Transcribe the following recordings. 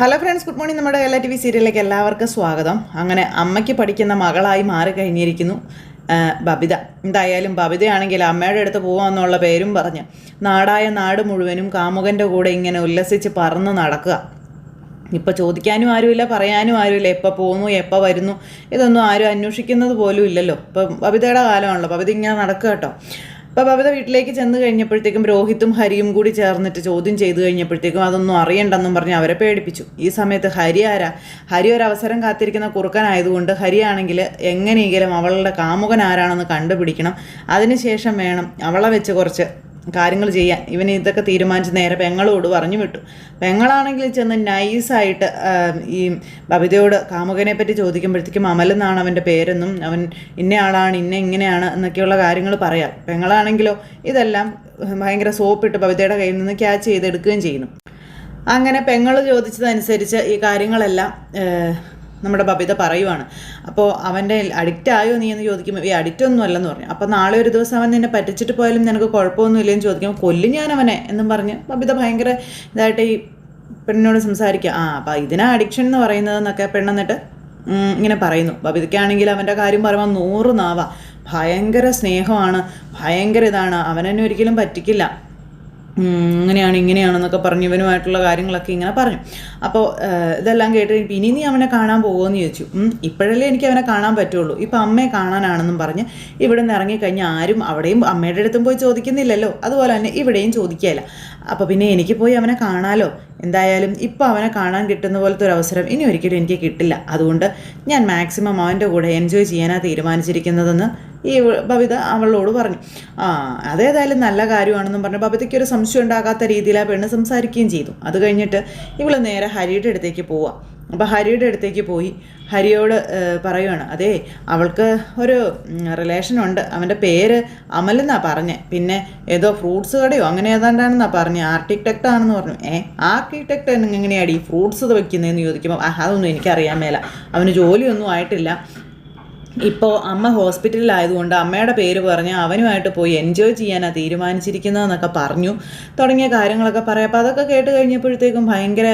Hello friends good morning നമ്മുടെ എല്ലാ T V സീരിയലിലേക്ക് എല്ലാവർക്കും സ്വാഗതം. അങ്ങനെ അമ്മയ്ക്ക് പഠിക്കുന്ന മകളായി മാറി കഴിഞ്ഞിരിക്കുന്നു ബബിത. എന്തായാലും ബബിതയാണെങ്കിൽ അമ്മയുടെ അടുത്ത് പോകാമെന്നുള്ള പേരും പറഞ്ഞ് നാടായ നാട് മുഴുവനും കാമുകന്റെ കൂടെ ഇങ്ങനെ ഉല്ലസിച്ച് പറന്ന് നടക്കുക. ഇപ്പം ചോദിക്കാനും ആരുമില്ല പറയാനും ആരുമില്ല. എപ്പോൾ പോകുന്നു എപ്പോൾ വരുന്നു ഇതൊന്നും ആരും അന്വേഷിക്കുന്നത് പോലും ഇല്ലല്ലോ. ഇപ്പം ബബിതയുടെ കാലമാണല്ലോ. ബബിത ഇങ്ങനെ നടക്കുക കേട്ടോ. അപ്പോൾ ബബിത വീട്ടിലേക്ക് ചെന്ന് കഴിഞ്ഞപ്പോഴത്തേക്കും രോഹിത്തും ഹരിയും കൂടി ചേർന്നിട്ട് ചോദ്യം ചെയ്തു കഴിഞ്ഞപ്പോഴത്തേക്കും അതൊന്നും അറിയണ്ടെന്നും പറഞ്ഞ് അവരെ പേടിപ്പിച്ചു. ഈ സമയത്ത് ഹരി ആരാ? ഹരി ഒരു അവസരം കാത്തിരിക്കുന്ന കുറുക്കനായതുകൊണ്ട് ഹരിയാണെങ്കിൽ എങ്ങനെയെങ്കിലും അവളുടെ കാമുകൻ ആരാണെന്ന് കണ്ടുപിടിക്കണം. അതിനുശേഷം വേണം അവളെ വെച്ച് കുറച്ച് കാര്യങ്ങൾ ചെയ്യാൻ. ഇവൻ ഇതൊക്കെ തീരുമാനിച്ച് നേരെ പെങ്ങളോട് പറഞ്ഞു വിട്ടു. പെങ്ങളാണെങ്കിൽ ചെന്ന് നൈസായിട്ട് ഈ ബബിതയോട് കാമുകനെ പറ്റി ചോദിക്കുമ്പോഴത്തേക്കും അമലെന്നാണ് അവന്റെ പേരെന്നും അവൻ ഇന്ന ആളാണ് ഇന്ന ഇങ്ങനെയാണ് എന്നൊക്കെയുള്ള കാര്യങ്ങൾ പറയാം. പെങ്ങളാണെങ്കിലോ ഇതെല്ലാം ഭയങ്കര സോപ്പിട്ട് ബബിതയുടെ കയ്യിൽ നിന്ന് ക്യാച്ച് ചെയ്തെടുക്കുകയും ചെയ്യുന്നു. അങ്ങനെ പെങ്ങൾ ചോദിച്ചതനുസരിച്ച് ഈ കാര്യങ്ങളെല്ലാം നമ്മുടെ ബബിത പറയുവാണ്. അപ്പോൾ അവന്റെ അഡിക്റ്റ് ആയോ നീ എന്ന് ചോദിക്കുമ്പോൾ ഈ അഡിക്റ്റ് ഒന്നും അല്ലെന്ന് പറഞ്ഞു. അപ്പോൾ നാളെ ഒരു ദിവസം അവൻ നിന്നെ പറ്റിച്ചിട്ട് പോയാലും നിനക്ക് കുഴപ്പമൊന്നും ഇല്ലെന്ന് ചോദിക്കുമ്പോൾ കൊല്ലും ഞാൻ അവനെ എന്നും പറഞ്ഞ് ബബിത ഭയങ്കര ഇതായിട്ട് ഈ പെണ്ണിനോട് സംസാരിക്കുക. ആ അപ്പം ഇതിനാ അഡിക്ഷൻ എന്ന് പറയുന്നതെന്നൊക്കെ പെണ്ണെന്നിട്ട് ഉം, ഇങ്ങനെ പറയുന്നു. ബബിതയ്ക്കാണെങ്കിൽ അവന്റെ കാര്യം പറയുമ്പോൾ നൂറ് നാവാ. ഭയങ്കര സ്നേഹമാണ് ഭയങ്കര ഇതാണ്. അവനെന്നെ ഒരിക്കലും പറ്റിക്കില്ല. ഇങ്ങനെയാണ് ഇങ്ങനെയാണെന്നൊക്കെ പറഞ്ഞു ഇവനുമായിട്ടുള്ള കാര്യങ്ങളൊക്കെ ഇങ്ങനെ പറഞ്ഞു. അപ്പോൾ ഇതെല്ലാം കേട്ട് ഇനി നീ അവനെ കാണാൻ പോകുമെന്ന് ചോദിച്ചു. ഇപ്പോഴല്ലേ എനിക്ക് അവനെ കാണാൻ പറ്റുള്ളൂ. ഇപ്പം അമ്മയെ കാണാനാണെന്നും പറഞ്ഞ് ഇവിടെ നിന്ന് ഇറങ്ങിക്കഴിഞ്ഞാൽ ആരും അവിടെയും അമ്മയുടെ അടുത്തും പോയി ചോദിക്കുന്നില്ലല്ലോ. അതുപോലെ തന്നെ ഇവിടെയും ചോദിക്കുകയില്ല. അപ്പോൾ പിന്നെ എനിക്ക് പോയി അവനെ കാണാലോ. എന്തായാലും ഇപ്പോൾ അവനെ കാണാൻ കിട്ടുന്ന പോലത്തെ ഒരു അവസരം ഇനി ഒരിക്കലും എനിക്ക് കിട്ടില്ല. അതുകൊണ്ട് ഞാൻ മാക്സിമം അവന്റെ കൂടെ എൻജോയ് ചെയ്യാനാണ് തീരുമാനിച്ചിരിക്കുന്നതെന്ന് ഈ ബബിത അവളോട് പറഞ്ഞു. ആ അതേതായാലും നല്ല കാര്യമാണെന്നും പറഞ്ഞു. ബബിതയ്ക്ക് ഒരു സംശയം ഉണ്ടാകാത്ത രീതിയിൽ ആ പെണ്ണ് സംസാരിക്കുകയും ചെയ്തു. അത് കഴിഞ്ഞിട്ട് ഇവൾ നേരെ ഹരിയുടെ അടുത്തേക്ക് പോവാം. അപ്പോൾ ഹരിയുടെ അടുത്തേക്ക് പോയി ഹരിയോട് പറയുവാണ് അതേ അവൾക്ക് ഒരു റിലേഷൻ ഉണ്ട്. അവന്റെ പേര് അമൽ പറഞ്ഞത് പറഞ്ഞേ. പിന്നെ ഏതോ ഫ്രൂട്ട്സ് കടയോ അങ്ങനെ ഏതാണ്ടാണെന്നാണ് പറഞ്ഞത് ആർക്കിടെക്റ്റ് ആണെന്ന് പറഞ്ഞു. ഏ ആർക്കിടെക്റ്റ് എങ്ങനെയാണ് ഈ ഫ്രൂട്ട്സ് വയ്ക്കുന്നതെന്ന് ചോദിക്കുമ്പോൾ അതൊന്നും എനിക്കറിയാൻ മേല. അവന് ജോലിയൊന്നും ആയിട്ടില്ല. ഇപ്പോൾ അമ്മ ഹോസ്പിറ്റലിലായതുകൊണ്ട് അമ്മയുടെ പേര് പറഞ്ഞ് അവനുമായിട്ട് പോയി എൻജോയ് ചെയ്യാനാണ് തീരുമാനിച്ചിരിക്കുന്നതെന്നൊക്കെ പറഞ്ഞു. തുടങ്ങിയ കാര്യങ്ങളൊക്കെ പറയാം. അപ്പോൾ അതൊക്കെ കേട്ട് കഴിഞ്ഞപ്പോഴത്തേക്കും ഭയങ്കര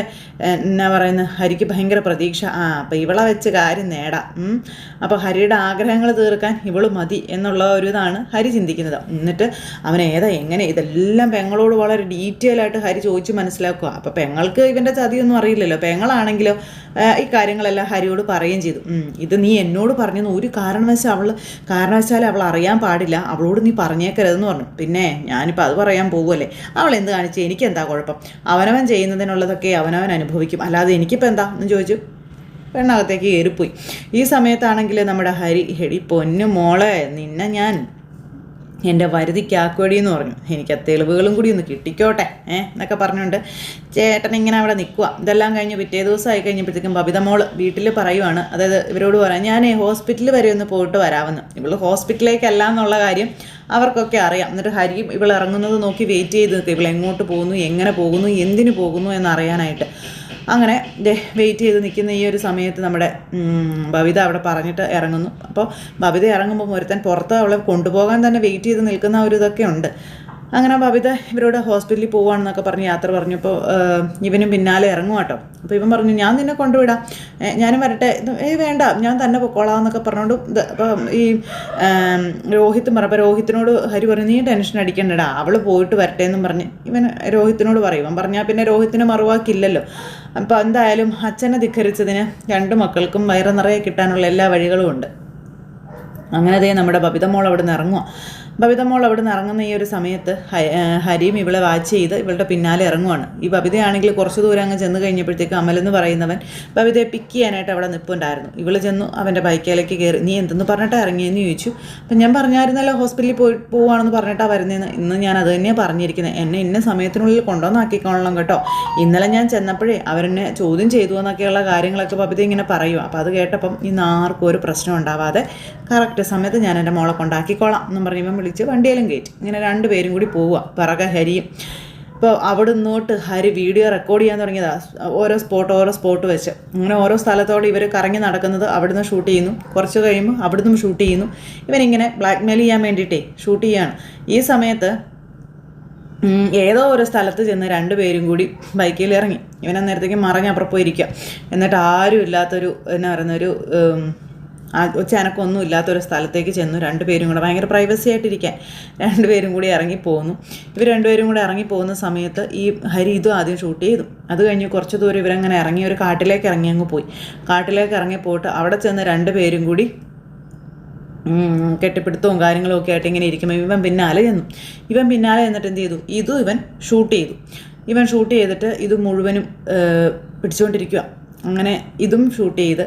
എന്നാ പറയുന്നത് ഹരിക്ക് ഭയങ്കര പ്രതീക്ഷ. ആ അപ്പോൾ ഇവളെ വെച്ച് കാര്യം നേടാം. അപ്പോൾ ഹരിയുടെ ആഗ്രഹങ്ങൾ തീർക്കാൻ ഇവൾ മതി എന്നുള്ള ഒരു ഇതാണ് ഹരി ചിന്തിക്കുന്നത്. എന്നിട്ട് അവൻ ഏതാ എങ്ങനെ? ഇതെല്ലാം പെങ്ങളോട് വളരെ ഡീറ്റെയിൽ ആയിട്ട് ഹരി ചോദിച്ച് മനസ്സിലാക്കുക. അപ്പോൾ പെങ്ങൾക്ക് ഇവന്റെ ചതിയൊന്നും അറിയില്ലല്ലോ. പെങ്ങളാണെങ്കിലോ ഈ കാര്യങ്ങളെല്ലാം ഹരിയോട് പറയുകയും ചെയ്തു. ഇത് നീ എന്നോട് പറഞ്ഞെന്ന് ഒരു കാരണവശാൽ അവൾ കാരണവശാൽ അവൾ അറിയാൻ പാടില്ല. അവളോട് നീ പറഞ്ഞേക്കരുതെന്ന് പറഞ്ഞു. പിന്നെ ഞാനിപ്പോൾ അത് പറയാൻ പോകുമല്ലേ അവൾ എന്ത് കാണിച്ചു? എനിക്ക് എന്താ കുഴപ്പം? അവനവൻ ചെയ്യുന്നതിനുള്ളതൊക്കെ അവനവൻ അനുഭവിക്കും. അല്ലാതെ എനിക്കിപ്പോൾ എന്താ? എന്ന് ചോദിച്ചു. പെണ്ണകത്തേക്ക് കയറിപ്പോയി. ഈ സമയത്താണെങ്കിൽ നമ്മുടെ ഹരി ഹെടി പൊന്നു മോളെ നിന്നെ ഞാൻ എന്റെ വരുതിക്കാക്കുവടി എന്ന് പറഞ്ഞു. എനിക്ക് ആ തെളിവുകളും കൂടി ഒന്ന് കിട്ടിക്കോട്ടെ ഏ എന്നൊക്കെ പറഞ്ഞുകൊണ്ട് ചേട്ടൻ ഇങ്ങനെ അവിടെ നിൽക്കുക ഇതെല്ലാം കഴിഞ്ഞ് പിറ്റേ ദിവസം ആയി കഴിഞ്ഞപ്പോഴത്തേക്കും ബബിത മോൾ വീട്ടിൽ പറയുവാണ്. അതായത് ഇവരോട് പറയാം ഞാൻ ഹോസ്പിറ്റലിൽ വരെ ഒന്ന് പോയിട്ട് വരാമെന്ന്. ഇവൾ ഹോസ്പിറ്റലിലേക്കല്ല എന്നുള്ള കാര്യം അവർക്കൊക്കെ അറിയാം. എന്നിട്ട് ഹരിയും ഇവൾ ഇറങ്ങുന്നത് നോക്കി വെയിറ്റ് ചെയ്ത് നിൽക്കുക ഇവൾ എങ്ങോട്ട് പോകുന്നു? എങ്ങനെ പോകുന്നു? എന്തിനു പോകുന്നു എന്നറിയാനായിട്ട്. അങ്ങനെ വെയിറ്റ് ചെയ്ത് നിൽക്കുന്ന ഈ ഒരു സമയത്ത് നമ്മുടെ ഭവിത അവിടെ പറഞ്ഞിട്ട് ഇറങ്ങുന്നു. അപ്പോൾ ഭവിത ഇറങ്ങുമ്പോൾ ഒരുത്തൻ പുറത്ത് അവളെ കൊണ്ടുപോകാൻ തന്നെ വെയിറ്റ് ചെയ്ത് നിൽക്കുന്ന ഒരു ഇതൊക്കെ ഉണ്ട്. അങ്ങനെ ഭവിത ഇവരോട് ഹോസ്പിറ്റലിൽ പോവാണെന്നൊക്കെ പറഞ്ഞ് യാത്ര പറഞ്ഞപ്പോൾ ഇവനും പിന്നാലെ ഇറങ്ങും കേട്ടോ അപ്പോൾ ഇവൻ പറഞ്ഞു ഞാൻ നിന്നെ കൊണ്ടുവിടാം. ഞാനും വരട്ടെ. ഏയ് വേണ്ട. ഞാൻ തന്നെ പൊക്കോളാം എന്നൊക്കെ പറഞ്ഞുകൊണ്ട് അപ്പം ഈ രോഹിത്ത് പറഞ്ഞു അപ്പോൾ രോഹിത്തിനോട് ഹരി പറഞ്ഞു നീ ടെൻഷൻ അടിക്കണ്ടടാ. അവൾ പോയിട്ട് വരട്ടെ എന്നും പറഞ്ഞ് ഇവൻ രോഹിത്തിനോട് പറയും. അവൻ പറഞ്ഞാൽ പിന്നെ രോഹിത്തിന് മറുവാക്കില്ലല്ലോ. അപ്പോൾ എന്തായാലും അച്ഛനെ ധിഖരിച്ചതിന് രണ്ട് മക്കൾക്കും വയറ് നിറയെ കിട്ടാനുള്ള എല്ലാ വഴികളും ഉണ്ട് അങ്ങനെ ദേ നമ്മുടെ ബബിത മോൾ അവിടെ നിന്ന് ഇറങ്ങുക ബബിത മോൾ അവിടെ നിന്ന് ഇറങ്ങുന്ന ഈ ഒരു സമയത്ത് ഹരിയും ഇവളെ വാച്ച് ചെയ്ത് ഇവളുടെ പിന്നാലെ ഇറങ്ങുവാണ്. ഈ ബബിതയാണെങ്കിൽ കുറച്ച് ദൂരം അങ്ങ് ചെന്ന് കഴിഞ്ഞപ്പോഴത്തേക്ക് അമലെന്ന് പറയുന്നവൻ ബബിതയെ പിക്ക് ചെയ്യാനായിട്ട് അവിടെ നിൽപ്പുണ്ടായിരുന്നു ഇവൾ ചെന്നു അവന്റെ ബൈക്കിലേക്ക് കയറി നീ എന്തെന്ന് പറഞ്ഞിട്ട് ഇറങ്ങിയെന്ന് ചോദിച്ചു? അപ്പം ഞാൻ പറഞ്ഞായിരുന്നല്ലോ ഹോസ്പിറ്റലിൽ പോയി പോവാണെന്ന് പറഞ്ഞിട്ടാണ് വരുന്നതെന്ന് ഇന്ന് ഞാൻ അത് തന്നെയാണ് പറഞ്ഞിരിക്കുന്നത് എന്നെ ഇന്ന സമയത്തിനുള്ളിൽ കൊണ്ടുവന്നാക്കിക്കോളണം കേട്ടോ. ഇന്നലെ ഞാൻ ചെന്നപ്പോഴേ അവരെന്നെ ചോദ്യം ചെയ്തു എന്നൊക്കെയുള്ള കാര്യങ്ങളൊക്കെ ബബിത ഇങ്ങനെ പറയും അപ്പോൾ അത് കേട്ടപ്പം ഇന്ന് ആർക്കും ഒരു പ്രശ്നം ഉണ്ടാവാതെ കറക്റ്റ് സമയത്ത് ഞാൻ എന്റെ മോളെ കൊണ്ടാക്കിക്കോളാം എന്ന് ഇവൻ വിളിച്ച് വണ്ടിയിലും കയറ്റി. ഇങ്ങനെ രണ്ടുപേരും കൂടി പോവുക. പിറകെ ഹരിയും. ഇപ്പോൾ അവിടെ നിന്നോട്ട് ഹരി വീഡിയോ റെക്കോർഡ് ചെയ്യാൻ തുടങ്ങിയതാ. ഓരോ സ്പോട്ട് ഓരോ സ്പോട്ട് വെച്ച്. അങ്ങനെ ഓരോ സ്ഥലത്തോടെ ഇവർ കറങ്ങി നടക്കുന്നത് അവിടുന്ന് ഷൂട്ട് ചെയ്യുന്നു. കുറച്ച് കഴിയുമ്പോൾ അവിടുന്ന് ഷൂട്ട് ചെയ്യുന്നു. ഇവനിങ്ങനെ ബ്ലാക്ക് മെയിൽ ചെയ്യാൻ വേണ്ടിയിട്ടേ ഷൂട്ട് ചെയ്യാണ് ഈ സമയത്ത് ഏതോ ഒരു സ്ഥലത്ത് ചെന്ന് രണ്ടുപേരും കൂടി ബൈക്കിൽ ഇറങ്ങി. ഇവൻ നേരത്തേക്ക് മറഞ്ഞ് അപ്പുറം പോയിരിക്കുക. എന്നിട്ട് ആരും ഇല്ലാത്തൊരു എന്നാ പറയുന്ന ഒരു ഒച്ചനക്കൊന്നും ഇല്ലാത്തൊരു സ്ഥലത്തേക്ക് ചെന്നു. രണ്ടുപേരും കൂടെ ഭയങ്കര പ്രൈവസി ആയിട്ടിരിക്കാൻ. രണ്ടുപേരും കൂടി ഇറങ്ങി പോന്നു. ഇവർ രണ്ടുപേരും കൂടെ ഇറങ്ങി പോകുന്ന സമയത്ത് ഈ ഹരി ഇതും ആദ്യം ഷൂട്ട് ചെയ്തു. അത് കഴിഞ്ഞ് കുറച്ച് ദൂരം ഇവരങ്ങനെ ഇറങ്ങി ഒരു കാട്ടിലേക്ക് ഇറങ്ങി അങ്ങ് പോയി. കാട്ടിലേക്ക് ഇറങ്ങി പോയിട്ട് അവിടെ ചെന്ന് രണ്ടുപേരും കൂടി കെട്ടിപ്പിടുത്തവും കാര്യങ്ങളും ഒക്കെ ആയിട്ട് ഇങ്ങനെ ഇരിക്കുമ്പോൾ ഇവൻ പിന്നാലെ ചെന്നു. ഇവൻ പിന്നാലെ ചെന്നിട്ട് എന്ത് ചെയ്തു? ഇതും ഇവൻ ഷൂട്ട് ചെയ്തു. ഇവൻ ഷൂട്ട് ചെയ്തിട്ട് ഇത് മുഴുവനും പിടിച്ചുകൊണ്ടിരിക്കുക അങ്ങനെ ഇതും ഷൂട്ട് ചെയ്ത്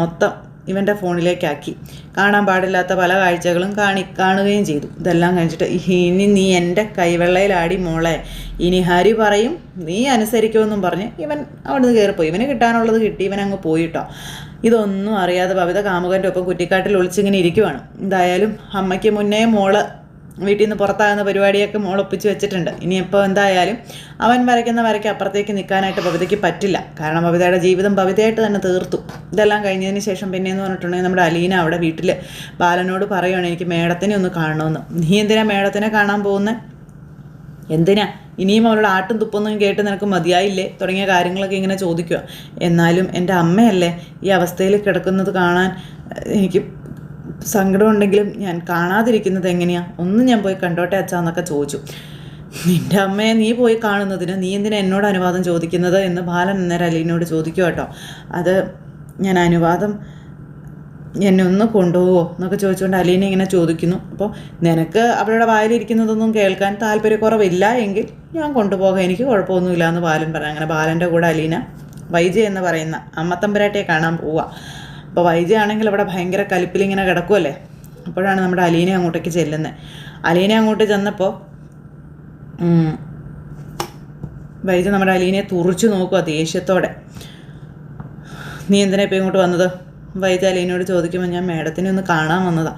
മൊത്തം ഇവന്റെ ഫോണിലേക്കാക്കി. കാണാൻ പാടില്ലാത്ത പല കാഴ്ചകളും കാണി കാണുകയും ചെയ്തു. ഇതെല്ലാം കഴിച്ചിട്ട് ഇനി നീ എന്റെ കൈവെള്ളയിലാടി മോളെ. ഇനി ഹരി പറയും നീ അനുസരിക്കുമെന്നും പറഞ്ഞ് ഇവൻ അവിടുന്ന് കയറിപ്പോയി ഇവന് കിട്ടാനുള്ളത് കിട്ടി. ഇവൻ അങ്ങ് പോയിട്ടോ ഇതൊന്നും അറിയാതെ ഭവിത കാമുകന്റെ ഒപ്പം കുറ്റിക്കാട്ടിൽ ഒളിച്ചിങ്ങനെ ഇരിക്കുവാണ്. എന്തായാലും അമ്മയ്ക്ക് മുന്നേ മോൾ വീട്ടിൽ നിന്ന് പുറത്താകുന്ന പരിപാടിയൊക്കെ മോളൊപ്പിച്ച് വെച്ചിട്ടുണ്ട്. ഇനിയിപ്പോൾ എന്തായാലും അവൻ വരയ്ക്കുന്ന വരയ്ക്ക് അപ്പുറത്തേക്ക് നിൽക്കാനായിട്ട് ഭവിതയ്ക്ക് പറ്റില്ല. കാരണം ഭവിതയുടെ ജീവിതം ഭവിതയായിട്ട് തന്നെ തീർത്തു. ഇതെല്ലാം കഴിഞ്ഞതിന് ശേഷം പിന്നെയെന്ന് പറഞ്ഞിട്ടുണ്ടെങ്കിൽ നമ്മുടെ അലീന അവിടെ വീട്ടിൽ ബാലനോട് പറയുകയാണ് എനിക്ക് മേഡത്തിനെ ഒന്ന് കാണണമെന്ന് നീ എന്തിനാ മേഡത്തിനെ കാണാൻ പോകുന്നത് എന്തിനാ? ഇനിയും അവളുടെ ആട്ടും തുപ്പൊന്നും കേട്ട് നിനക്ക് മതിയായില്ലേ? തുടങ്ങിയ കാര്യങ്ങളൊക്കെ ഇങ്ങനെ ചോദിക്കുക എന്നാലും എന്റെ അമ്മയല്ലേ ഈ അവസ്ഥയിൽ കിടക്കുന്നത് കാണാൻ എനിക്ക് സങ്കടമുണ്ടെങ്കിലും ഞാൻ കാണാതിരിക്കുന്നത് എങ്ങനെയാ? ഒന്നും ഞാൻ പോയി കണ്ടോട്ടെ അച്ഛാന്നൊക്കെ ചോദിച്ചു. നിന്റെ അമ്മയെ നീ പോയി കാണുന്നതിന് നീ എന്തിനാ എന്നോട് അനുവാദം ചോദിക്കുന്നത്? എന്ന് ബാലൻ അന്നേരം അലീനോട് ചോദിക്കുക കേട്ടോ. അത് ഞാൻ അനുവാദം എന്നെ ഒന്ന് കൊണ്ടുപോവോ? എന്നൊക്കെ ചോദിച്ചുകൊണ്ട് അലീന ഇങ്ങനെ ചോദിക്കുന്നു. അപ്പോൾ നിനക്ക് അവളുടെ വായിലിരിക്കുന്നതൊന്നും കേൾക്കാൻ താല്പര്യക്കുറവില്ല എങ്കിൽ ഞാൻ കൊണ്ടുപോകാം. എനിക്ക് കുഴപ്പമൊന്നുമില്ല എന്ന് ബാലൻ പറഞ്ഞു. അങ്ങനെ ബാലന്റെ കൂടെ അലീന വൈജയ എന്ന് പറയുന്ന അമ്മത്തമ്പരാട്ടിയെ കാണാൻ പോവുക. അപ്പോൾ വൈജയ ആണെങ്കിൽ അവിടെ ഭയങ്കര കലിപ്പിലിങ്ങനെ കിടക്കുമല്ലേ അപ്പോഴാണ് നമ്മുടെ അലീന അങ്ങോട്ടേക്ക് ചെല്ലുന്നത് അലീന അങ്ങോട്ട് ചെന്നപ്പോൾ വൈജ നമ്മുടെ അലീനയെ തുറിച്ചു നോക്കുക ദേഷ്യത്തോടെ. നീ എന്തിനാ ഇപ്പം ഇങ്ങോട്ട് വന്നത്? വൈജാലിനോട് ചോദിക്കുമ്പോൾ ഞാൻ മേഡത്തിനെ ഒന്ന് കാണാൻ വന്നതാ.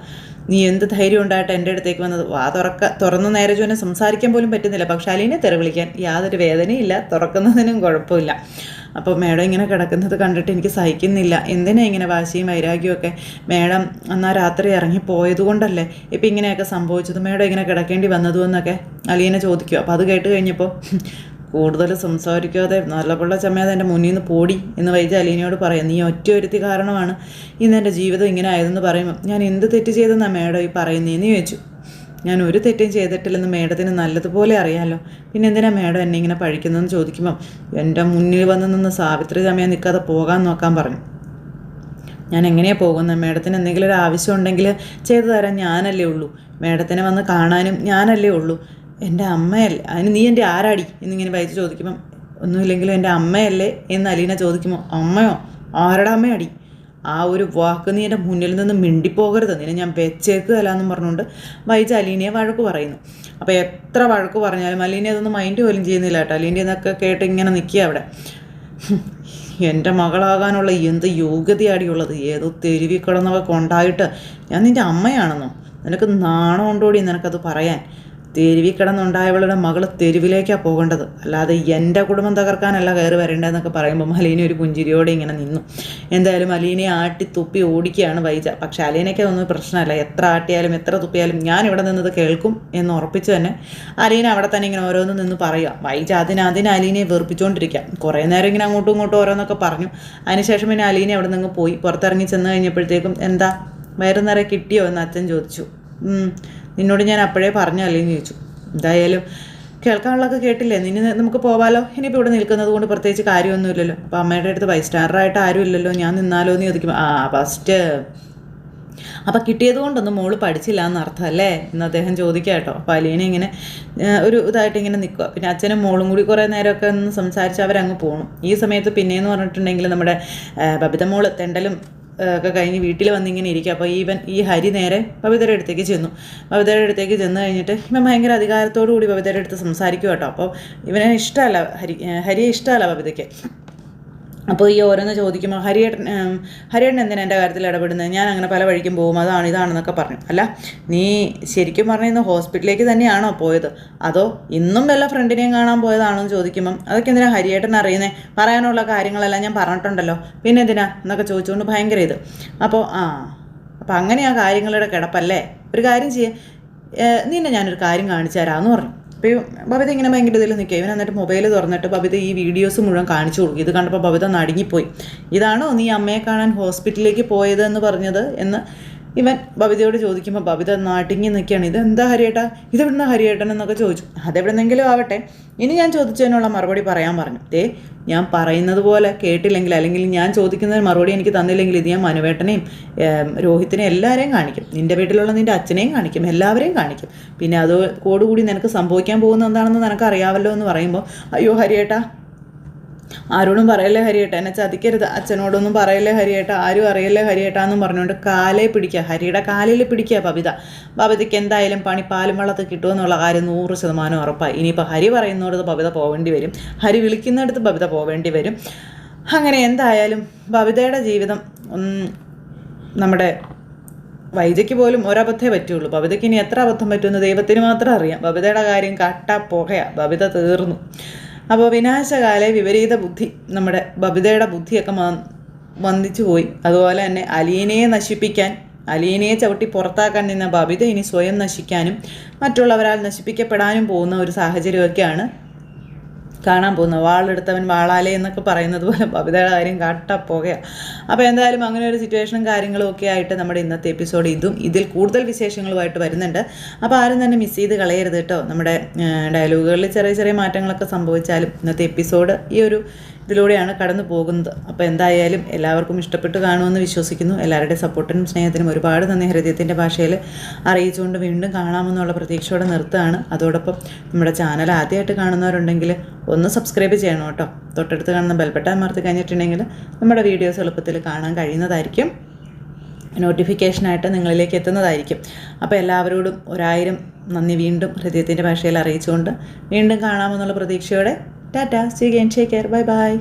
നീ എന്ത് ധൈര്യം ഉണ്ടായിട്ട് എന്റെ അടുത്തേക്ക് വന്നത്? വാ തുറക്ക. തുറന്നു നേരെ ചോദിനെ സംസാരിക്കാൻ പോലും പറ്റുന്നില്ല. പക്ഷേ അലീനെ തെറിവിളിക്കാൻ യാതൊരു വേദനയില്ല. തുറക്കുന്നതിനും കുഴപ്പമില്ല. അപ്പോൾ മേഡം ഇങ്ങനെ കിടക്കുന്നത് കണ്ടിട്ട് എനിക്ക് സഹിക്കുന്നില്ല. എന്തിനാ ഇങ്ങനെ വാശിയും വൈരാഗ്യവും ഒക്കെ? മേഡം അന്നാ രാത്രി ഇറങ്ങി പോയതുകൊണ്ടല്ലേ ഇപ്പം ഇങ്ങനെയൊക്കെ സംഭവിച്ചത്. മേഡം ഇങ്ങനെ കിടക്കേണ്ടി വന്നതും എന്നൊക്കെ അലീനെ ചോദിക്കുക അപ്പോൾ അത് കേട്ട് കഴിഞ്ഞപ്പോൾ കൂടുതൽ സംസാരിക്കാതെ നല്ലപുള്ള ചമ്മയാതെ എന്റെ മുന്നിൽ നിന്ന് പോടി എന്ന് വൈദ്യ അലീനയോട് പറയാം. നീ ഒറ്റ ഒരുത്തി കാരണമാണ് ഇന്ന് എന്റെ ജീവിതം ഇങ്ങനെ ആയതെന്ന് പറയുമ്പോൾ ഞാൻ എന്ത് തെറ്റ് ചെയ്തെന്നാണ് മേഡം ഈ പറയുന്നതെന്ന് ചോദിച്ചു. ഞാൻ ഒരു തെറ്റും ചെയ്തിട്ടില്ലെന്ന് മേഡത്തിന് നല്ലതുപോലെ അറിയാമല്ലോ പിന്നെ എന്തിനാ മേഡം എന്നെ ഇങ്ങനെ പഴിക്കുന്നതെന്ന് ചോദിക്കുമ്പം എന്റെ മുന്നിൽ വന്ന് നിന്ന് സാവിത്രി ചമയം നിൽക്കാതെ പോകാൻ നോക്കാൻ പറഞ്ഞു. ഞാൻ എങ്ങനെയാണ് പോകുന്നത് മേഡത്തിന് എന്തെങ്കിലും ഒരു ആവശ്യം ഉണ്ടെങ്കിൽ ചെയ്തു തരാൻ ഞാനല്ലേ ഉള്ളൂ. മേഡത്തിനെ വന്ന് കാണാനും ഞാനല്ലേ ഉള്ളൂ. എന്റെ അമ്മയല്ലേ? അതിന് നീ എന്റെ ആരാടി? എന്നിങ്ങനെ വായിച്ച് ചോദിക്കുമ്പം ഒന്നുമില്ലെങ്കിലും എന്റെ അമ്മയല്ലേ? എന്ന് അലീന ചോദിക്കുമ്പോൾ അമ്മയോ ആരുടെ അമ്മയടി? ആ ഒരു വാക്ക് നീ എന്റെ മുന്നിൽ നിന്ന് മിണ്ടിപ്പോകരുത്. നിന്നെ ഞാൻ വെച്ചേക്കുകയല്ല എന്നും പറഞ്ഞുകൊണ്ട് വൈജ അലീനയെ വഴക്ക് പറയുന്നു. അപ്പോൾ എത്ര വഴക്ക് പറഞ്ഞാലും അലീന അതൊന്നും മൈൻഡ് പോലും ചെയ്യുന്നില്ല കേട്ടോ. അലീന്റെ എന്നൊക്കെ കേട്ട് ഇങ്ങനെ നിൽക്കുക അവിടെ. എന്റെ മകളാകാനുള്ള എന്ത് യോഗ്യതയാടിയുള്ളത് ഏതോ തെരുവി കിടന്നവർക്ക് കൊണ്ടായിട്ട് ഞാൻ നിന്റെ അമ്മയാണെന്നോ? നിനക്ക് നാണം ഉണ്ടോടി നിനക്കത് പറയാൻ? തെരുവി കിടന്നുണ്ടായവളുടെ മകൾ തെരുവിലേക്കാണ് പോകേണ്ടത്. അല്ലാതെ എന്റെ കുടുംബം തകർക്കാനല്ല കയറി വരേണ്ടതെന്നൊക്കെ പറയുമ്പോൾ അലീന ഒരു പുഞ്ചിരിയോടെ ഇങ്ങനെ നിന്നു. എന്തായാലും അലീനെ ആട്ടി തുപ്പി ഓടിക്കുകയാണ് വൈജ. പക്ഷേ അലീനയ്ക്ക് അതൊന്നും പ്രശ്നമല്ല. എത്ര ആട്ടിയാലും എത്ര തുപ്പിയാലും ഞാൻ ഇവിടെ നിന്നത് കേൾക്കും എന്ന് ഉറപ്പിച്ചു തന്നെ അലീന അവിടെ തന്നെ ഇങ്ങനെ ഓരോന്നും നിന്ന് പറയുക. വൈജ അതിന് അതിന് അലീനയെ വെറുപ്പിച്ചുകൊണ്ടിരിക്കുക കുറേ നേരം ഇങ്ങനെ അങ്ങോട്ടും ഇങ്ങോട്ടും ഓരോന്നൊക്കെ പറഞ്ഞു. അതിനുശേഷം പിന്നെ അലീന അവിടെ നിന്ന് പോയി. പുറത്തിറങ്ങി ചെന്ന് കഴിഞ്ഞപ്പോഴത്തേക്കും എന്താ വയറു നിറയെ കിട്ടിയോ എന്ന് അച്ഛൻ ചോദിച്ചു. "ഉം, നിന്നോട് ഞാൻ അപ്പോഴേ പറഞ്ഞു അല്ലേന്ന് ചോദിച്ചു. എന്തായാലും കേൾക്കാനുള്ളതൊക്കെ കേട്ടില്ലേ? നിന്നെ നമുക്ക് പോവാലോ? ഇനിയിപ്പോൾ ഇവിടെ നിൽക്കുന്നത് കൊണ്ട് പ്രത്യേകിച്ച് കാര്യമൊന്നുമില്ലല്ലോ. അപ്പോൾ അമ്മയുടെ അടുത്ത് ബൈസ്റ്റാൻഡറായിട്ട് ആരും ഇല്ലല്ലോ ഞാൻ നിന്നാലോ എന്ന് ചോദിക്കും ആ ഫസ്റ്റ് അപ്പം കിട്ടിയത് കൊണ്ടൊന്നും മോൾ പഠിച്ചില്ല എന്നർത്ഥം അല്ലേ? എന്ന് അദ്ദേഹം ചോദിക്കുക കേട്ടോ. അപ്പോൾ അലീന ഇങ്ങനെ ഒരു ഇതായിട്ട് ഇങ്ങനെ നിൽക്കുക പിന്നെ അച്ഛനും മോളും കൂടി കുറേ നേരമൊക്കെ ഒന്ന് സംസാരിച്ച് അവരങ്ങ് പോകണം ഈ സമയത്ത് പിന്നെയെന്ന് പറഞ്ഞിട്ടുണ്ടെങ്കിൽ നമ്മുടെ ബബിത മോൾ തെണ്ടലും ഒക്കെ കഴിഞ്ഞ് വീട്ടിൽ വന്നിങ്ങനെ ഇരിക്കുക അപ്പോൾ ഈവൻ ഈ ഹരി നേരെ ബബിതയുടെ അടുത്തേക്ക് ചെന്നു. ബബിതയുടെ അടുത്തേക്ക് ചെന്ന് കഴിഞ്ഞിട്ട് ഇവൻ ഭയങ്കര അധികാരത്തോടു കൂടി ബബിതയുടെ അടുത്ത് സംസാരിക്കുക കേട്ടോ. അപ്പോൾ ഇവനെ ഇഷ്ടമല്ല ഹരി ഹരിയെ ഇഷ്ടമല്ല ബബിതയ്ക്ക് അപ്പോൾ ഈ ഓരോന്ന് ചോദിക്കുമ്പോൾ ഹരിയേട്ടൻ ഹരിയേട്ടൻ എന്തിനാ എന്റെ കാര്യത്തിൽ ഇടപെടുന്നത്? ഞാൻ അങ്ങനെ പല വഴിക്കും പോകും അതാണ് ഇതാണെന്നൊക്കെ പറഞ്ഞു. അല്ല നീ ശരിക്കും പറഞ്ഞു ഇന്ന് ഹോസ്പിറ്റലിലേക്ക് തന്നെയാണോ പോയത്? അതോ ഇന്നും വല്ല ഫ്രണ്ടിനെയും കാണാൻ പോയതാണോ എന്ന് ചോദിക്കുമ്പം അതൊക്കെ എന്തിനാ ഹരിയേട്ടൻ അറിയുന്നത് പറയാനുള്ള കാര്യങ്ങളെല്ലാം ഞാൻ പറഞ്ഞിട്ടുണ്ടല്ലോ. പിന്നെ എന്തിനാ? എന്നൊക്കെ ചോദിച്ചുകൊണ്ട് ഭയങ്കര ഇത്. അപ്പോൾ ആ അപ്പോൾ അങ്ങനെയാ കാര്യങ്ങളുടെ കിടപ്പല്ലേ? ഒരു കാര്യം ചെയ്യേ. നിന്നെ ഞാനൊരു കാര്യം കാണിച്ചു തരാമെന്ന് പറഞ്ഞു. അപ്പോൾ ബബിത ഇങ്ങനെ ഭയങ്കര ഇതിൽ നിൽക്കുക. ഇവൻ എന്നിട്ട് മൊബൈൽ തുറന്നിട്ട് ബബിത ഈ വീഡിയോസ് മുഴുവൻ കാണിച്ചു കൊടുക്കും. ഇത് കണ്ടപ്പോൾ ബബിത നടുങ്ങിപ്പോയി. ഇതാണോ നീ അമ്മയെ കാണാൻ ഹോസ്പിറ്റലിലേക്ക് പോയത് എന്ന് പറഞ്ഞത് എന്ന് ഇവൻ ബബിതയോട് ചോദിക്കുമ്പോൾ ബബിത നാട്ടിങ്ങി നിൽക്കുകയാണ് എന്താ ഹരിയേട്ടാ? ഇതെവിടുന്ന ഹരിയേട്ടൻ എന്നൊക്കെ ചോദിച്ചു. അതെവിടുന്നെങ്കിലും ആവട്ടെ. ഇനി ഞാൻ ചോദിച്ചതിനുള്ള മറുപടി പറയാൻ പറഞ്ഞു. ദേ ഞാൻ പറയുന്നത് പോലെ കേട്ടില്ലെങ്കിൽ അല്ലെങ്കിൽ ഞാൻ ചോദിക്കുന്നതിന് മറുപടി എനിക്ക് തന്നില്ലെങ്കിൽ ഇത് ഞാൻ മനുവേട്ടനെയും രോഹിത്തിനെയും എല്ലാവരെയും കാണിക്കും. നിന്റെ വീട്ടിലുള്ള നിന്റെ അച്ഛനെയും കാണിക്കും. എല്ലാവരെയും കാണിക്കും. പിന്നെ അത് കൂടി നിനക്ക് സംഭവിക്കാൻ പോകുന്ന എന്താണെന്ന് നിനക്ക് അറിയാമല്ലോ എന്ന് പറയുമ്പോൾ അയ്യോ ഹരിയേട്ടാ ആരോടും പറയല്ലേ ഹരിയേട്ട? എന്നെ ചതിക്കരുത്. അച്ഛനോടൊന്നും പറയല്ലേ ഹരിയേട്ട? ആരും അറിയല്ലേ ഹരിയേട്ട എന്നും പറഞ്ഞുകൊണ്ട് കാലേ പിടിക്കുക. ഹരിയുടെ കാലിൽ പിടിക്കുക ബബിത. ബബിതയ്ക്ക് എന്തായാലും പണി പാലും വെള്ളത്തിൽ കിട്ടുമെന്നുള്ള കാര്യം നൂറ് ശതമാനം ഉറപ്പായി. ഇനിയിപ്പോൾ ഹരി പറയുന്നിടത്ത് ബബിത പോവേണ്ടി വരും. ഹരി വിളിക്കുന്നിടത്ത് ബബിത പോവേണ്ടി വരും. അങ്ങനെ എന്തായാലും ബബിതയുടെ ജീവിതം നമ്മുടെ വൈദ്യയ്ക്ക് പോലും ഒരബദ്ധേ പറ്റുള്ളൂ. ബബിതയ്ക്ക് ഇനി എത്ര അബദ്ധം പറ്റുമെന്ന് ദൈവത്തിന് മാത്രം അറിയാം. ബബിതയുടെ കാര്യം കട്ട പുകയാ. ബബിത തീർന്നു. അപ്പോൾ വിനാശകാലെ വിപരീത ബുദ്ധി നമ്മുടെ ബബിതയുടെ ബുദ്ധിയൊക്കെ വന്ദിച്ചു പോയി. അതുപോലെ തന്നെ അലീനയെ നശിപ്പിക്കാൻ അലീനയെ ചവിട്ടി പുറത്താക്കാൻ നിന്ന ബബിത ഇനി സ്വയം നശിക്കാനും മറ്റുള്ളവരാൽ നശിപ്പിക്കപ്പെടാനും പോകുന്ന ഒരു സാഹചര്യമൊക്കെയാണ് കാണാൻ പോകുന്നത് വാളെടുത്തവൻ വാളാലേ എന്നൊക്കെ പറയുന്നത് പോലെ ബബിതയുടെ കാര്യം കട്ട പോകുകയാണ് അപ്പോൾ എന്തായാലും അങ്ങനെ ഒരു സിറ്റുവേഷനും കാര്യങ്ങളും ഒക്കെ ആയിട്ട് നമ്മുടെ ഇന്നത്തെ എപ്പിസോഡ് ഇതും ഇതിൽ കൂടുതൽ വിശേഷങ്ങളുമായിട്ട് വരുന്നുണ്ട്. അപ്പോൾ ആരും തന്നെ മിസ് ചെയ്ത് കളയരുത് കേട്ടോ. നമ്മുടെ ഡയലോഗുകളിൽ ചെറിയ ചെറിയ മാറ്റങ്ങളൊക്കെ സംഭവിച്ചാലും ഇന്നത്തെ എപ്പിസോഡ് ഈ ഒരു ഇതിലൂടെയാണ് കടന്നു പോകുന്നത്. അപ്പോൾ എന്തായാലും എല്ലാവർക്കും ഇഷ്ടപ്പെട്ട് കാണുമെന്ന് വിശ്വസിക്കുന്നു. എല്ലാവരുടെ സപ്പോർട്ടിനും സ്നേഹത്തിനും ഒരുപാട് നന്ദി. ഹൃദയത്തിന്റെ ഭാഷയിൽ അറിയിച്ചുകൊണ്ട് വീണ്ടും കാണാമെന്നുള്ള പ്രതീക്ഷയോടെ നിർത്തുകയാണ്. അതോടൊപ്പം നമ്മുടെ ചാനൽ ആദ്യമായിട്ട് കാണുന്നവരുണ്ടെങ്കിൽ ഒന്ന് സബ്സ്ക്രൈബ് ചെയ്യണം കേട്ടോ. തൊട്ടടുത്ത് കാണുന്ന ബെൽബട്ടൺ അമർത്തി കഴിഞ്ഞിട്ടുണ്ടെങ്കിൽ നമ്മുടെ വീഡിയോസ് എളുപ്പത്തിൽ കാണാൻ കഴിയുന്നതായിരിക്കും. നോട്ടിഫിക്കേഷനായിട്ട് നിങ്ങളിലേക്ക് എത്തുന്നതായിരിക്കും. അപ്പോൾ എല്ലാവരോടും ഒരായിരം നന്ദി വീണ്ടും ഹൃദയത്തിന്റെ ഭാഷയിൽ അറിയിച്ചുകൊണ്ട് വീണ്ടും കാണാമെന്നുള്ള പ്രതീക്ഷയോടെ ടാറ്റ സി ഗെയിൻ ഷേ കെയർ ബൈ ബൈ